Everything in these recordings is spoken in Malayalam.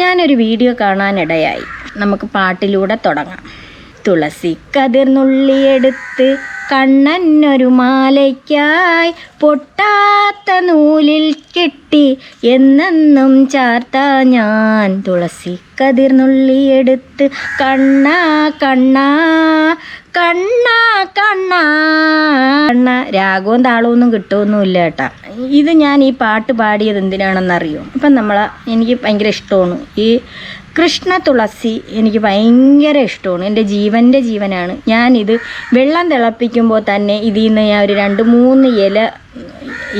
ഞാനൊരു വീഡിയോ കാണാനിടയായി. നമുക്ക് പാട്ടിലൂടെ തുടങ്ങാം. തുളസി കതിർന്നുള്ളിയെടുത്ത് കണ്ണനൊരു മാലയ്ക്കായി പൊട്ടാത്ത നൂലിൽ കെട്ടി എന്നെന്നും ചാർത്ത ഞാൻ. തുളസി കതിർന്നുള്ളിയെടുത്ത് കണ്ണാ കണ്ണാ കണ്ണാ കണ്ണാ. കണ്ണ രാഗവും താളവും ഒന്നും കിട്ടുമൊന്നുമില്ല കേട്ടാ ഇത് ഞാൻ ഈ പാട്ട് പാടിയത് എന്തിനാണെന്നറിയോ? ഇപ്പം നമ്മൾ എനിക്ക് ഭയങ്കര ഇഷ്ടമാണ്. ഈ കൃഷ്ണ തുളസി എനിക്ക് ഭയങ്കര ഇഷ്ടമാണ്. എന്റെ ജീവന്റെ ജീവനാണ്. ഞാനിത് വെള്ളം തിളപ്പിക്കുമ്പോൾ തന്നെ ഇതിൽ നിന്ന് ഞാൻ ഒരു രണ്ട് മൂന്ന് ഇല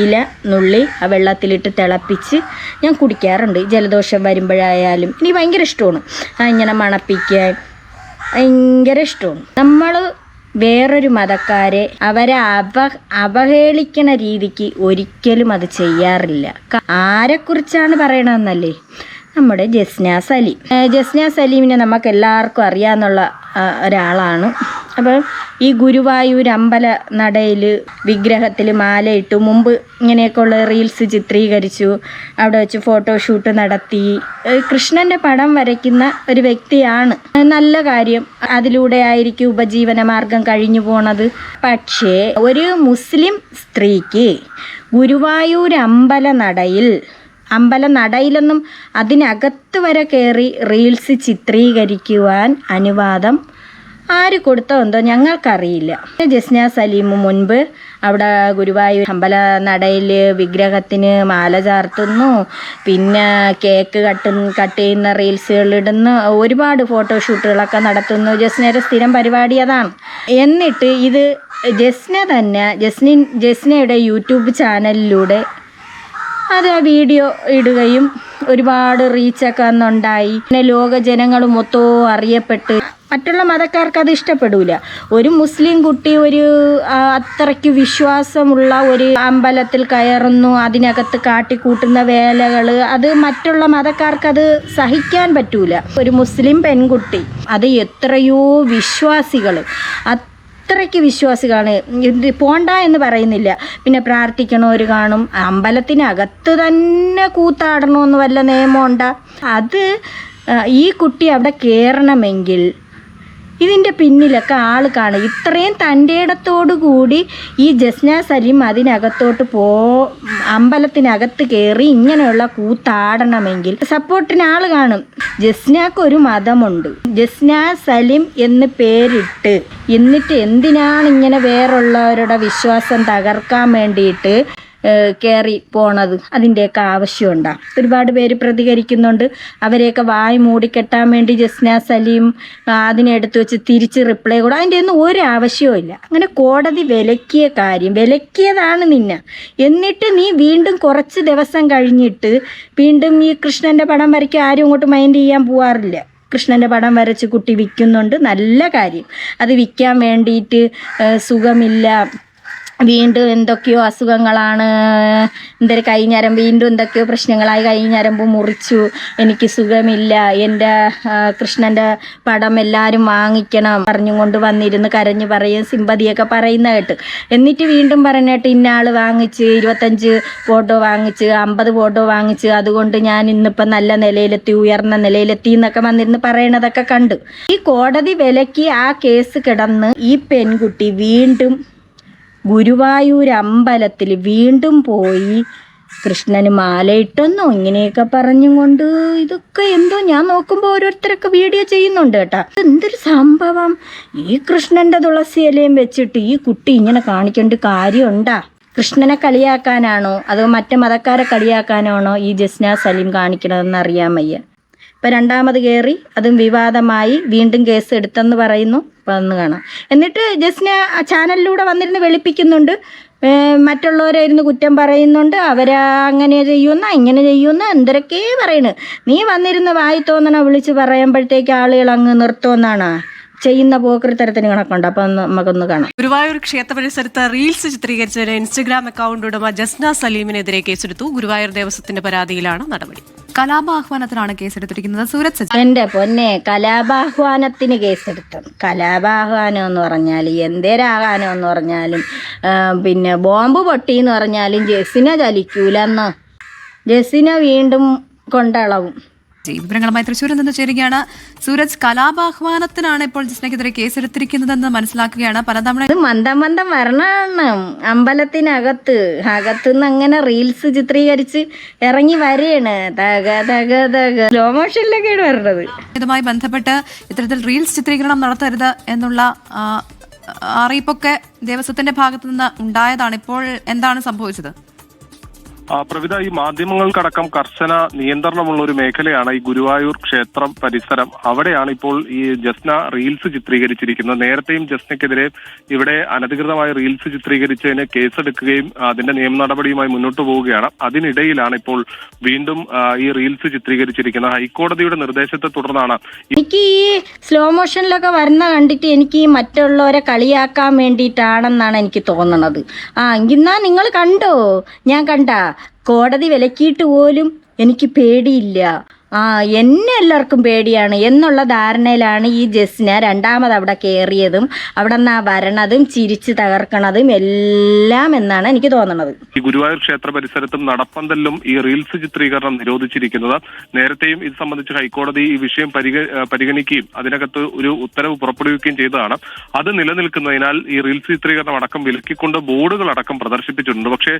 ഇല നുള്ളി ആ വെള്ളത്തിലിട്ട് തിളപ്പിച്ച് ഞാൻ കുടിക്കാറുണ്ട്. ജലദോഷം വരുമ്പോഴായാലും എനിക്ക് ഭയങ്കര ഇഷ്ടമാണ്. ആ ഇങ്ങനെ മണപ്പിക്കാൻ ഭയങ്കര ഇഷ്ടമാണ്. നമ്മൾ വേറൊരു മതക്കാരെ അവരെ അവ അവഹേളിക്കണ രീതിക്ക് ഒരിക്കലും അത് ചെയ്യാറില്ല. ആരെക്കുറിച്ചാണ് പറയണമെന്നല്ലേ നമ്മുടെ ജസ്ന സലീം. ജസ്ന സലീമിനെ നമുക്ക് എല്ലാവർക്കും അറിയാമെന്നുള്ള ഒരാളാണ്. അപ്പോൾ ഈ ഗുരുവായൂർ അമ്പല നടയിൽ വിഗ്രഹത്തിൽ മാലയിട്ടു മുമ്പ് ഇങ്ങനെയൊക്കെയുള്ള റീൽസ് ചിത്രീകരിച്ചു അവിടെ വെച്ച് ഫോട്ടോഷൂട്ട് നടത്തി. കൃഷ്ണന്റെ പടം വരയ്ക്കുന്ന ഒരു വ്യക്തിയാണ്. നല്ല കാര്യം. അതിലൂടെ ആയിരിക്കും ഉപജീവന മാർഗം കഴിഞ്ഞു പോണത്. പക്ഷേ ഒരു മുസ്ലിം സ്ത്രീക്ക് ഗുരുവായൂർ അമ്പല നടയിൽ അമ്പല നടയിലൊന്നും അതിനകത്ത് വരെ കയറി റീൽസ് ചിത്രീകരിക്കുവാൻ അനുവാദം ആര് കൊടുത്തോ എന്തോ ഞങ്ങൾക്കറിയില്ല. ജസ്ന സലീം മുൻപ് അവിടെ ഗുരുവായൂർ അമ്പല നടയിൽ വിഗ്രഹത്തിന് മാല ചാർത്തുന്നു. പിന്നെ കേക്ക് കട്ട് കട്ട് ചെയ്യുന്ന റീൽസുകൾ ഇടുന്നു. ഒരുപാട് ഫോട്ടോഷൂട്ടുകളൊക്കെ നടത്തുന്നു. ജസ്നയുടെ സ്ഥിരം പരിപാടി അതാണ്. എന്നിട്ട് ഇത് ജസ്ന തന്നെ ജസ്നിൻ ജസ്നയുടെ യൂട്യൂബ് ചാനലിലൂടെ അത് ആ വീഡിയോ ഇടുകയും ഒരുപാട് റീച്ചൊക്കെ അന്നുണ്ടായി. പിന്നെ ലോക ജനങ്ങൾ മൊത്തവും അറിയപ്പെട്ട്. മറ്റുള്ള മതക്കാർക്ക് അത് ഇഷ്ടപ്പെടില്ല ഒരു മുസ്ലിം കുട്ടി ഒരു അത്രയ്ക്ക് വിശ്വാസമുള്ള ഒരു അമ്പലത്തിൽ കയറുന്നു അതിനകത്ത് കാട്ടിക്കൂട്ടുന്ന വേലകൾ അത് മറ്റുള്ള മതക്കാർക്ക് അത് സഹിക്കാൻ പറ്റൂല. ഒരു മുസ്ലിം പെൺകുട്ടി അത് എത്രയോ വിശ്വാസികൾ അത്രയ്ക്ക് വിശ്വാസികളാണ്. പോണ്ട എന്ന് പറയുന്നില്ല. പിന്നെ പ്രാർത്ഥിക്കണവർ കാണും. അമ്പലത്തിനകത്ത് തന്നെ കൂത്താടണമെന്ന് വല്ല നിയമമുണ്ട? അത് ഈ കുട്ടി അവിടെ കയറണമെങ്കിൽ ഇതിന്റെ പിന്നിലൊക്കെ ആൾ കാണും. ഇത്രയും തന്റെ ഇടത്തോടു കൂടി ഈ ജസ്ന സലീം അതിനകത്തോട്ട് പോ അമ്പലത്തിനകത്ത് കയറി ഇങ്ങനെയുള്ള കൂത്താടണമെങ്കിൽ സപ്പോർട്ടിന് ആൾ കാണും. ജസ്നക്ക് ഒരു മതമുണ്ട്. ജസ്ന സലിം എന്ന് പേരിട്ട് എന്നിട്ട് എന്തിനാണ് ഇങ്ങനെ വേറുള്ളവരുടെ വിശ്വാസം തകർക്കാൻ വേണ്ടിയിട്ട് കയറി പോണത് അതിന്റെയൊക്കെ ആവശ്യമുണ്ടാകും ഒരുപാട് പേര് പ്രതികരിക്കുന്നുണ്ട്. അവരെയൊക്കെ വായി മൂടിക്കെട്ടാൻ വേണ്ടി ജസ്ന സലീം അതിനെ എടുത്തു വെച്ച് തിരിച്ച് റിപ്ലൈ കൊടുക്കും അതിന്റെ ഒന്നും ഒരു ആവശ്യവും ഇല്ല. അങ്ങനെ കോടതി വിലക്കിയ കാര്യം വിലക്കിയതാണ് നിന്നെ. എന്നിട്ട് നീ വീണ്ടും കുറച്ച് ദിവസം കഴിഞ്ഞിട്ട് വീണ്ടും ഈ കൃഷ്ണന്റെ പടം വരയ്ക്കാൻ ആരും ഇങ്ങോട്ട് മൈൻഡ് ചെയ്യാൻ പോവാറില്ല. കൃഷ്ണന്റെ പടം വരച്ച് കുട്ടി വിൽക്കുന്നുണ്ട്. നല്ല കാര്യം. അത് വിൽക്കാൻ വേണ്ടിയിട്ട് സുഖമില്ല. വീണ്ടും എന്തൊക്കെയോ അസുഖങ്ങളാണ്. എന്തൊരു കൈഞ്ഞരമ്പ് വീണ്ടും എന്തൊക്കെയോ പ്രശ്നങ്ങളായി കൈഞ്ഞരമ്പ് മുറിച്ചു. എനിക്ക് സുഖമില്ല. എന്റെ കൃഷ്ണന്റെ പടം എല്ലാവരും വാങ്ങിക്കണം പറഞ്ഞും കൊണ്ട് വന്നിരുന്ന് കരഞ്ഞു പറയും സിമ്പതിയൊക്കെ പറയുന്ന കേട്ട്. എന്നിട്ട് വീണ്ടും പറഞ്ഞിട്ട് ഇന്ന ആൾ വാങ്ങിച്ച് ഇരുപത്തഞ്ച് ഫോട്ടോ വാങ്ങിച്ച് അമ്പത് ഫോട്ടോ വാങ്ങിച്ച് അതുകൊണ്ട് ഞാൻ ഇന്നിപ്പം നല്ല നിലയിലെത്തി ഉയർന്ന നിലയിലെത്തി എന്നൊക്കെ വന്നിരുന്ന് പറയണതൊക്കെ കണ്ടു. ഈ കോടതി വിലക്ക് ആ കേസ് കിടന്ന് ഈ പെൺകുട്ടി വീണ്ടും ഗുരുവായൂർ അമ്പലത്തിൽ വീണ്ടും പോയി കൃഷ്ണന് മാലയിട്ടെന്നോ ഇങ്ങനെയൊക്കെ പറഞ്ഞും കൊണ്ട് ഇതൊക്കെ എന്തോ ഞാൻ നോക്കുമ്പോൾ ഓരോരുത്തരൊക്കെ വീഡിയോ ചെയ്യുന്നുണ്ട് കേട്ടാ. എന്തൊരു സംഭവം? ഈ കൃഷ്ണന്റെ തുളസി ഇലയും വെച്ചിട്ട് ഈ കുട്ടി ഇങ്ങനെ കാണിക്കേണ്ട കാര്യമുണ്ടാ? കൃഷ്ണനെ കളിയാക്കാനാണോ അതോ മറ്റു മതക്കാരെ കളിയാക്കാനാണോ ഈ ജസ്ന സലീം കാണിക്കണതെന്ന് അറിയാൻ വയ്യ? ഇപ്പം രണ്ടാമത് കയറി അതും വിവാദമായി വീണ്ടും കേസ് എടുത്തെന്ന് പറയുന്നു. അതൊന്ന് കാണാം. എന്നിട്ട് ആ ചാനലിലൂടെ വന്നിരുന്ന് വെളുപ്പിക്കുന്നുണ്ട്. മറ്റുള്ളവരായിരുന്നു കുറ്റം പറയുന്നുണ്ട്. അവരെ അങ്ങനെ ചെയ്യുന്ന ഇങ്ങനെ ചെയ്യുന്ന എന്തൊക്കെ പറയണ്. നീ വന്നിരുന്ന് വായി തോന്നണ വിളിച്ച് പറയുമ്പോഴത്തേക്ക് ആളുകൾ അങ്ങ് നിർത്തുമെന്നാണ്. ചെയ്യുന്ന പോക്കൃത്തരത്തിന് കണക്കുണ്ട്. അപ്പൊ നമുക്കൊന്ന് കാണാം. ഗുരുവായൂർ ക്ഷേത്ര പരിസരത്ത് റീൽസ് ചിത്രീകരിച്ച ഇൻസ്റ്റഗ്രാം അക്കൗണ്ട് ഉടമ ജസ്ന സലീമിനെതിരെ കേസെടുത്തു. ഗുരുവായൂർ ദേവസ്വത്തിന്റെ പരാതിയിലാണ് നടപടി. കലാപാഹ്വാനത്തിനാണ് കേസെടുത്തിരിക്കുന്നത്. സൂരജ് എന്റെ പൊന്നെ കലാപാഹ്വാനത്തിന് കേസെടുത്തു കലാപാഹ്വാനം എന്ന് പറഞ്ഞാൽ എന്തേരാകാനം എന്ന് പറഞ്ഞാലും പിന്നെ ബോംബ് പൊട്ടി എന്ന് പറഞ്ഞാലും ജെസ്സിനെ ചലിക്കൂലെന്ന്. ജെസ്സിനെ വീണ്ടും കൊണ്ടളവും. പറ്റി വിവരങ്ങളുമായി തൃശ്ശൂരിൽ നിന്ന് ചേരുകയാണ് സൂരജ്. കലാപാഹ്വാനത്തിനാണ് ഇപ്പോൾ ജസ്നയ്ക്കെതിരെ കേസെടുത്തിരിക്കുന്നതെന്ന് മനസ്സിലാക്കുകയാണ്. പലതവണ മന്ദമന്ദ മന്ദം മന്ദം വരണമാണ് അമ്പലത്തിനകത്ത് അകത്തുനിന്ന് അങ്ങനെ റീൽസ് ചിത്രീകരിച്ച് ഇറങ്ങി വരെയാണ് തക തക തക. സ്ലോ വരണത്. ഇതുമായി ബന്ധപ്പെട്ട് ഇത്തരത്തിൽ റീൽസ് ചിത്രീകരണം നടത്തരുത് എന്നുള്ള അറിയിപ്പൊക്കെ ദേവസ്വത്തിന്റെ ഭാഗത്തു നിന്ന് ഉണ്ടായതാണ് ഇപ്പോൾ എന്താണ് സംഭവിച്ചത്? പ്രവിധ ഈ മാധ്യമങ്ങൾക്കടക്കം കർശന നിയന്ത്രണമുള്ള ഒരു മേഖലയാണ് ഈ ഗുരുവായൂർ ക്ഷേത്രം പരിസരം. അവിടെയാണ് ഇപ്പോൾ ഈ ജസ്ന റീൽസ് ചിത്രീകരിച്ചിരിക്കുന്നത്. നേരത്തെയും ജസ്നയ്ക്കെതിരെ ഇവിടെ അനധികൃതമായ റീൽസ് ചിത്രീകരിച്ചതിന് കേസെടുക്കുകയും അതിന്റെ നിയമ നടപടിയുമായി മുന്നോട്ട് പോവുകയാണ്. അതിനിടയിലാണ് ഇപ്പോൾ വീണ്ടും ഈ റീൽസ് ചിത്രീകരിച്ചിരിക്കുന്നത്. ഹൈക്കോടതിയുടെ നിർദ്ദേശത്തെ തുടർന്നാണ് എനിക്ക് ഈ സ്ലോ മോഷനിലൊക്കെ വരുന്ന കണ്ടിട്ട് എനിക്ക് മറ്റുള്ളവരെ കളിയാക്കാൻ വേണ്ടിയിട്ടാണെന്നാണ് എനിക്ക് തോന്നുന്നത് ആ എന്നാ നിങ്ങൾ കണ്ടോ? ഞാൻ കണ്ട? കോടതി വിലക്കിയിട്ട് പോലും എനിക്ക് പേടിയില്ല. ആ എന്നെ എല്ലാവർക്കും പേടിയാണ് എന്നുള്ള ധാരണയിലാണ് ഈ ജസ്ന രണ്ടാമത് അവിടെ കയറിയതും അവിടെ നിന്ന് വരണതും ചിരിച്ച് തകർക്കണതും എല്ലാം എന്നാണ് എനിക്ക് തോന്നുന്നത് ഈ ഗുരുവായൂർ ക്ഷേത്ര പരിസരത്തും നടപ്പന്തലിലും ഈ റീൽസ് ചിത്രീകരണം നിരോധിച്ചിരിക്കുന്നത്. നേരത്തെയും ഇത് സംബന്ധിച്ച് ഹൈക്കോടതി ഈ വിഷയം പരിഗണിക്കുകയും അതിനകത്ത് ഒരു ഉത്തരവ് പുറപ്പെടുവിക്കുകയും ചെയ്തതാണ്. അത് നിലനിൽക്കുന്നതിനാൽ ഈ റീൽസ് ചിത്രീകരണം അടക്കം വിലക്കിക്കൊണ്ട് ബോർഡുകൾ അടക്കം പ്രദർശിപ്പിച്ചിട്ടുണ്ട്. പക്ഷേ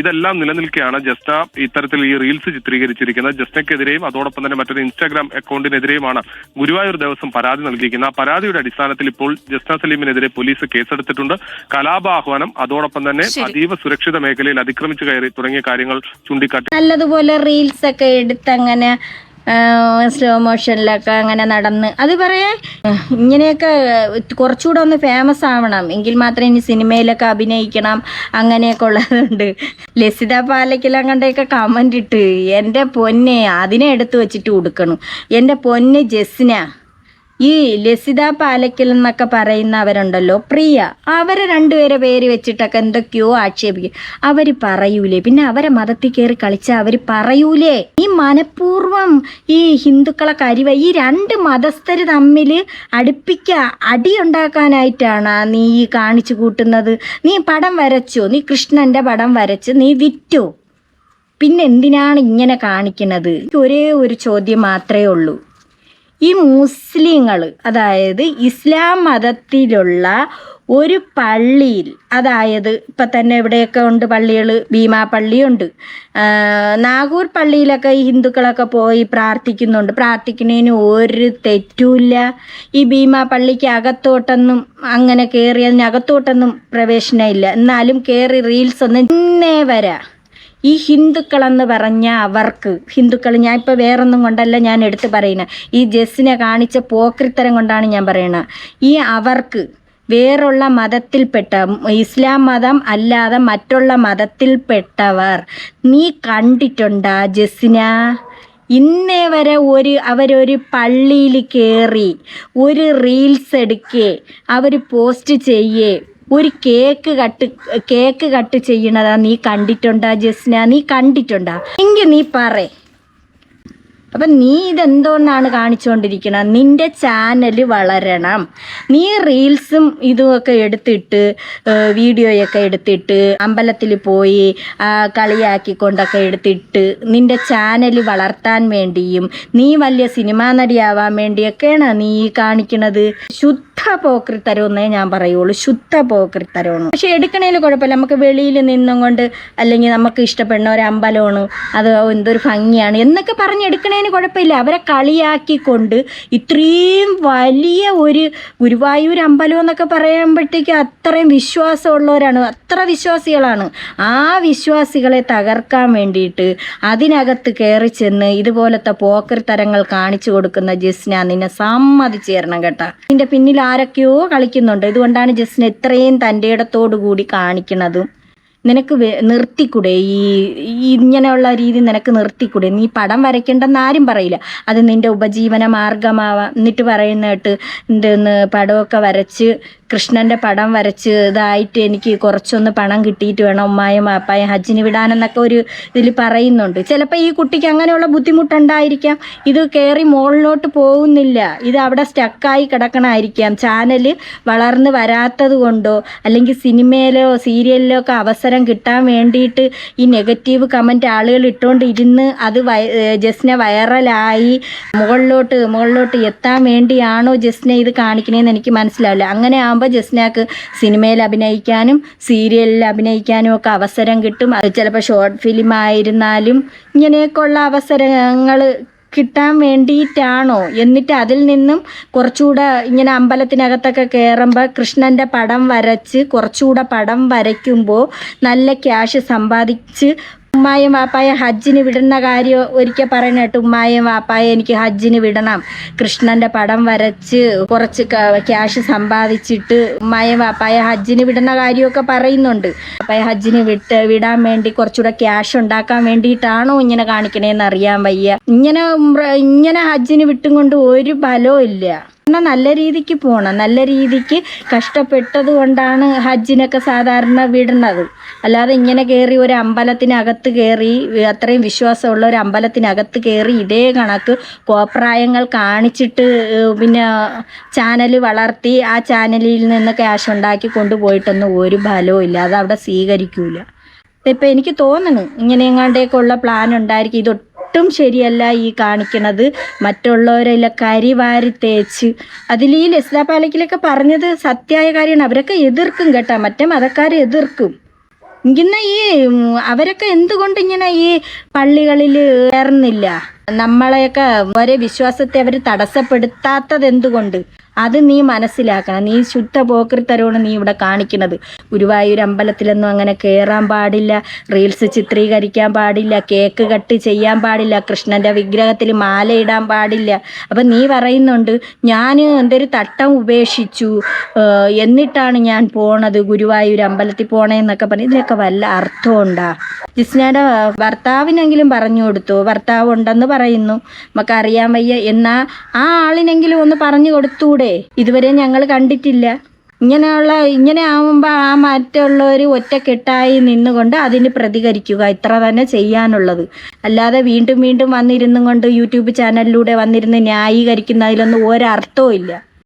ഇതെല്ലാം നിലനിൽക്കുകയാണ് ജസ്ന ഇത്തരത്തിൽ ഈ റീൽസ് ചിത്രീകരിച്ചിരിക്കുന്നത്. ജസ്നയ്ക്കെതിരെയും അതോടൊപ്പം തന്നെ മറ്റൊരു ഇൻസ്റ്റാഗ്രാം അക്കൗണ്ടിനെതിരെയുമാണ് ഗുരുവായൂർ ദേവസ്വം പരാതി നൽകിയിരിക്കുന്നത്. ആ പരാതിയുടെ അടിസ്ഥാനത്തിൽ ഇപ്പോൾ ജസ്ന സലീമിനെതിരെ പോലീസ് കേസെടുത്തിട്ടുണ്ട്. കലാപാഹ്വാനം അതോടൊപ്പം തന്നെ അതീവ സുരക്ഷിത മേഖലയിൽ അതിക്രമിച്ചു കയറി തുടങ്ങിയ കാര്യങ്ങൾ ചൂണ്ടിക്കാട്ടി നല്ലതുപോലെ റീൽസ് ഒക്കെ എടുത്ത് അങ്ങനെ സ്ലോ മോഷനിലൊക്കെ അങ്ങനെ നടന്ന്. അത് പറയേ ഇങ്ങനെയൊക്കെ കുറച്ചുകൂടെ ഒന്ന് ഫേമസ് ആവണം. എങ്കിൽ മാത്രമേ ഇനി സിനിമയിലൊക്കെ അഭിനയിക്കണം. അങ്ങനെയൊക്കെ ഉള്ളതുണ്ട്. ലസിത പാലക്കിലും കണ്ടൊക്കെ കമന്റ് ഇട്ട് എന്റെ പൊന്നെ അതിനെ എടുത്ത് വെച്ചിട്ട് കൊടുക്കണം എന്റെ പൊന്ന് ജസ്ന ഈ ലസിത പാലക്കൽ എന്നൊക്കെ പറയുന്നവരുണ്ടല്ലോ പ്രിയ. അവരെ രണ്ടുപേരെ പേര് വെച്ചിട്ടൊക്കെ എന്തൊക്കെയോ ആക്ഷേപിക്കും. അവർ പറയൂലേ. പിന്നെ അവരെ മതത്തിൽ കയറി കളിച്ച അവർ പറയൂലേ. ഈ മനഃപൂർവം ഈ ഹിന്ദുക്കളെ കരിവ ഈ രണ്ട് മതസ്ഥർ തമ്മിൽ അടുപ്പിക്ക അടി ഉണ്ടാക്കാനായിട്ടാണ് നീ ഈ കാണിച്ചു കൂട്ടുന്നത്. നീ പടം വരച്ചോ? നീ കൃഷ്ണന്റെ പടം വരച്ച് നീ വിറ്റോ? പിന്നെ എന്തിനാണ് ഇങ്ങനെ കാണിക്കുന്നത് ഒരേ ഒരു ചോദ്യം മാത്രമേ ഉള്ളൂ. ഈ മുസ്ലിങ്ങൾ അതായത് ഇസ്ലാം മതത്തിലുള്ള ഒരു പള്ളിയിൽ അതായത് ഇപ്പം തന്നെ ഇവിടെയൊക്കെ ഉണ്ട് പള്ളികൾ ഭീമാ പള്ളിയുണ്ട്. നാഗൂർ പള്ളിയിലൊക്കെ ഈ ഹിന്ദുക്കളൊക്കെ പോയി പ്രാർത്ഥിക്കുന്നുണ്ട്. പ്രാർത്ഥിക്കുന്നതിന് ഒരു തെറ്റുമില്ല. ഈ ഭീമാ പള്ളിക്ക് അകത്തോട്ടൊന്നും അങ്ങനെ കയറിയതിന് അകത്തോട്ടൊന്നും പ്രവേശനമില്ല. എന്നാലും കയറി റീൽസ് ഒന്നും ഇന്നേ വരാ ഈ ഹിന്ദുക്കളെന്ന് പറഞ്ഞ അവർക്ക് ഹിന്ദുക്കൾ ഞാൻ ഇപ്പോൾ വേറൊന്നും കൊണ്ടല്ല ഞാൻ എടുത്ത് പറയുന്നത് ഈ ജസ്സിനെ കാണിച്ച പോക്രിത്തരം കൊണ്ടാണ് ഞാൻ പറയുന്നത് ഈ അവർക്ക് വേറുള്ള മതത്തിൽപ്പെട്ട ഇസ്ലാം മതം അല്ലാതെ മറ്റുള്ള മതത്തിൽപ്പെട്ടവർ നീ കണ്ടിട്ടുണ്ടാ ജസ്സിന? ഇന്നേ വരെ ഒരു അവരൊരു പള്ളിയിൽ കയറി ഒരു റീൽസ് എടുക്കേ അവർ പോസ്റ്റ് ചെയ്യേ ഒരു കേക്ക് കട്ട് കേക്ക് കട്ട് ചെയ്യണതാ നീ കണ്ടിട്ടുണ്ടാ ജസ്ന? നീ കണ്ടിട്ടുണ്ടാ? എങ്കിൽ നീ പറ. അപ്പം നീ ഇതെന്തോന്നാണ് കാണിച്ചുകൊണ്ടിരിക്കണം നിന്റെ ചാനൽ വളരണം. നീ റീൽസും ഇതുമൊക്കെ എടുത്തിട്ട് വീഡിയോയൊക്കെ എടുത്തിട്ട് അമ്പലത്തിൽ പോയി കളിയാക്കിക്കൊണ്ടൊക്കെ എടുത്തിട്ട് നിന്റെ ചാനൽ വളർത്താൻ വേണ്ടിയും നീ വലിയ സിനിമാ നടിയാവാൻ വേണ്ടിയൊക്കെയാണ് നീ കാണിക്കണത്. ശുദ്ധ പോക്രിത്തരമെന്നേ ഞാൻ പറയുള്ളൂ. ശുദ്ധ പോക്രിത്തരമാണ്. പക്ഷെ എടുക്കണേൽ കുഴപ്പമില്ല. നമുക്ക് വെളിയിൽ നിന്നും കൊണ്ട് അല്ലെങ്കിൽ നമുക്ക് ഇഷ്ടപ്പെടുന്ന ഒരു അമ്പലമാണ്. അത് എന്തൊരു ഭംഗിയാണ് എന്നൊക്കെ പറഞ്ഞെടുക്കണേന് കുഴപ്പമില്ല. അവരെ കളിയാക്കിക്കൊണ്ട് ഇത്രയും വലിയ ഒരു ഗുരുവായൂർ അമ്പലം എന്നൊക്കെ പറയുമ്പോഴത്തേക്ക് അത്രയും വിശ്വാസമുള്ളവരാണ്. അത്ര വിശ്വാസികളാണ്. ആ വിശ്വാസികളെ തകർക്കാൻ വേണ്ടിയിട്ട് അതിനകത്ത് കയറി ചെന്ന് ഇതുപോലത്തെ പോക്കർ തരങ്ങൾ കാണിച്ചു കൊടുക്കുന്ന ജസ്ന നിന്നെ സമ്മതിച്ചു തരണം കേട്ടാ. ഇതിന്റെ പിന്നിൽ ആരൊക്കെയോ കളിക്കുന്നുണ്ട്. ഇതുകൊണ്ടാണ് ജസ്ന ഇത്രയും തന്റെ ഇടത്തോടു കൂടി കാണിക്കുന്നതും നിനക്ക് നിർത്തിക്കൂടെ? ഈ ഇങ്ങനെയുള്ള രീതി നിനക്ക് നിർത്തിക്കൂടെ? നീ പടം വരയ്ക്കേണ്ടെന്ന് ആരും പറയില്ല. അത് നിന്റെ ഉപജീവന മാർഗമാവാം. എന്നിട്ട് പറയുന്ന കേട്ട് എന്തെന്ന് പടമൊക്കെ വരച്ച് കൃഷ്ണന്റെ പടം വരച്ച് ഇതായിട്ട് എനിക്ക് കുറച്ചൊന്ന് പണം കിട്ടിയിട്ട് വേണം ഉമ്മായും അപ്പായും ഹജ്ജിന് വിടാനെന്നൊക്കെ ഒരു ഇതിൽ പറയുന്നുണ്ട്. ചിലപ്പോൾ ഈ കുട്ടിക്ക് അങ്ങനെയുള്ള ബുദ്ധിമുട്ടുണ്ടായിരിക്കാം. ഇത് കയറി മുകളിലോട്ട് പോകുന്നില്ല. ഇത് അവിടെ സ്റ്റക്കായി കിടക്കണമായിരിക്കാം ചാനൽ വളർന്ന് വരാത്തത് കൊണ്ടോ അല്ലെങ്കിൽ സിനിമയിലോ സീരിയലിലോ ഒക്കെ അവസരം അവസരം കിട്ടാൻ വേണ്ടിയിട്ട് ഈ നെഗറ്റീവ് കമന്റ് ആളുകൾ ഇട്ടുകൊണ്ട് ഇരുന്ന് അത് വയ ജസ്ന വൈറലായി. മുകളിലോട്ട് മുകളിലോട്ട് എത്താൻ വേണ്ടിയാണോ ജസ്ന ഇത് കാണിക്കണേന്ന് എനിക്ക് മനസ്സിലാവില്ല. അങ്ങനെ ആകുമ്പോൾ ജസ്നക്ക് സിനിമയിൽ അഭിനയിക്കാനും സീരിയലിൽ അഭിനയിക്കാനും ഒക്കെ അവസരം കിട്ടും. അത് ചിലപ്പോൾ ഷോർട്ട് ഫിലിം ആയിരുന്നാലും ഇങ്ങനെയൊക്കെയുള്ള അവസരങ്ങൾ കിട്ടാൻ വേണ്ടിയിട്ടാണോ? എന്നിട്ട് അതിൽ നിന്നും കുറച്ചുകൂടെ ഇങ്ങനെ അമ്പലത്തിനകത്തൊക്കെ കയറുമ്പോൾ കൃഷ്ണന്റെ പടം വരച്ച് കുറച്ചുകൂടെ പടം വരയ്ക്കുമ്പോൾ നല്ല ക്യാഷ് സമ്പാദിച്ച് ഉമ്മായും വാപ്പായ ഹജ്ജിന് വിടുന്ന കാര്യം ഒരിക്കൽ പറയണ കേട്ടോ. ഉമ്മായും വാപ്പായ എനിക്ക് ഹജ്ജിന് വിടണം. കൃഷ്ണന്റെ പടം വരച്ച് കുറച്ച് ക്യാഷ് സമ്പാദിച്ചിട്ട് ഉമ്മായും വാപ്പായ ഹജ്ജിന് വിടുന്ന കാര്യമൊക്കെ പറയുന്നുണ്ട്. വാപ്പായ ഹജ്ജിന് വിട്ട് വിടാൻ വേണ്ടി കുറച്ചുകൂടെ ക്യാഷ് ഉണ്ടാക്കാൻ വേണ്ടിയിട്ടാണോ ഇങ്ങനെ കാണിക്കണേന്ന് അറിയാൻ വയ്യ. ഇങ്ങനെ ഇങ്ങനെ ഹജ്ജിന് വിട്ടും കൊണ്ട് ഒരു ഫലവും ഇല്ല. എന്നാൽ നല്ല രീതിക്ക് പോകണം നല്ല രീതിക്ക് കഷ്ടപ്പെട്ടത് കൊണ്ടാണ് ഹജ്ജിനൊക്കെ സാധാരണ വിടുന്നത്. അല്ലാതെ ഇങ്ങനെ കയറി ഒരു അമ്പലത്തിനകത്ത് കയറി അത്രയും വിശ്വാസമുള്ള ഒരു അമ്പലത്തിനകത്ത് കയറി ഇതേ കണക്ക് കോപ്രായങ്ങൾ കാണിച്ചിട്ട് പിന്നെ ചാനൽ വളർത്തി ആ ചാനലിൽ നിന്ന് ക്യാഷ് ഉണ്ടാക്കി കൊണ്ടുപോയിട്ടൊന്നും ഒരു ഫലവും ഇല്ല. അത് അവിടെ സ്വീകരിക്കൂല. ഇപ്പം എനിക്ക് തോന്നുന്നു ഇങ്ങനെ എങ്ങാണ്ടേക്കുള്ള പ്ലാൻ ഉണ്ടായിരിക്കും. ഇതൊട്ടും ശരിയല്ല ഈ കാണിക്കണത്. മറ്റുള്ളവരെല്ലാം കരി വാരി തേച്ച്. അതിൽ ഈ ലസിതാ പാലക്കിലൊക്കെ പറഞ്ഞത് സത്യമായ കാര്യമാണ്. അവരൊക്കെ എതിർക്കും കേട്ടോ. മറ്റേ മതക്കാരെ എതിർക്കും. ഇങ്ങനെ ഈ അവരൊക്കെ എന്തുകൊണ്ട് ഇങ്ങനെ ഈ പള്ളികളിൽ ഏർന്നില്ല നമ്മളെയൊക്കെ ഒരേ വിശ്വാസത്തെ അവർ തടസ്സപ്പെടുത്താത്തത് എന്തുകൊണ്ട് അത് നീ മനസ്സിലാക്കണം. നീ ശുദ്ധ പോക്കൃത്തരമാണ് നീ ഇവിടെ കാണിക്കുന്നത്. ഗുരുവായൂർ അമ്പലത്തിലൊന്നും അങ്ങനെ കയറാൻ പാടില്ല. റീൽസ് ചിത്രീകരിക്കാൻ പാടില്ല. കേക്ക് കട്ട് ചെയ്യാൻ പാടില്ല. കൃഷ്ണന്റെ വിഗ്രഹത്തിൽ മാല ഇടാൻ പാടില്ല. അപ്പം നീ പറയുന്നുണ്ട് ഞാൻ എന്തൊരു തട്ടം ഉപേക്ഷിച്ചു. എന്നിട്ടാണ് ഞാൻ പോണത് ഗുരുവായൂർ അമ്പലത്തിൽ പോണേന്നൊക്കെ പറഞ്ഞു ഇതിനൊക്കെ വല്ല അർത്ഥമുണ്ടാ ജിസ്നയുടെ ഭർത്താവിനെങ്കിലും പറഞ്ഞു കൊടുത്തു? ഭർത്താവ് ഉണ്ടെന്ന് പറയുന്നു. നമുക്കറിയാൻ വയ്യ. എന്നാ ആ ആളിനെങ്കിലും ഒന്ന് പറഞ്ഞു കൊടുത്തൂടെ? ഇതുവരെ ഞങ്ങൾ കണ്ടിട്ടില്ല. ഇങ്ങനെയുള്ള ഇങ്ങനെ ആവുമ്പോൾ ആ മറ്റുള്ളവർ ഒറ്റക്കെട്ടായി നിന്നുകൊണ്ട് അതിന് പ്രതികരിക്കുക. ഇത്ര തന്നെ ചെയ്യാനുള്ളത്. അല്ലാതെ വീണ്ടും വീണ്ടും വന്നിരുന്നും കൊണ്ട് യൂട്യൂബ് ചാനലിലൂടെ വന്നിരുന്ന് ന്യായീകരിക്കുന്നതിലൊന്നും ഒരർത്ഥവും ഇല്ല.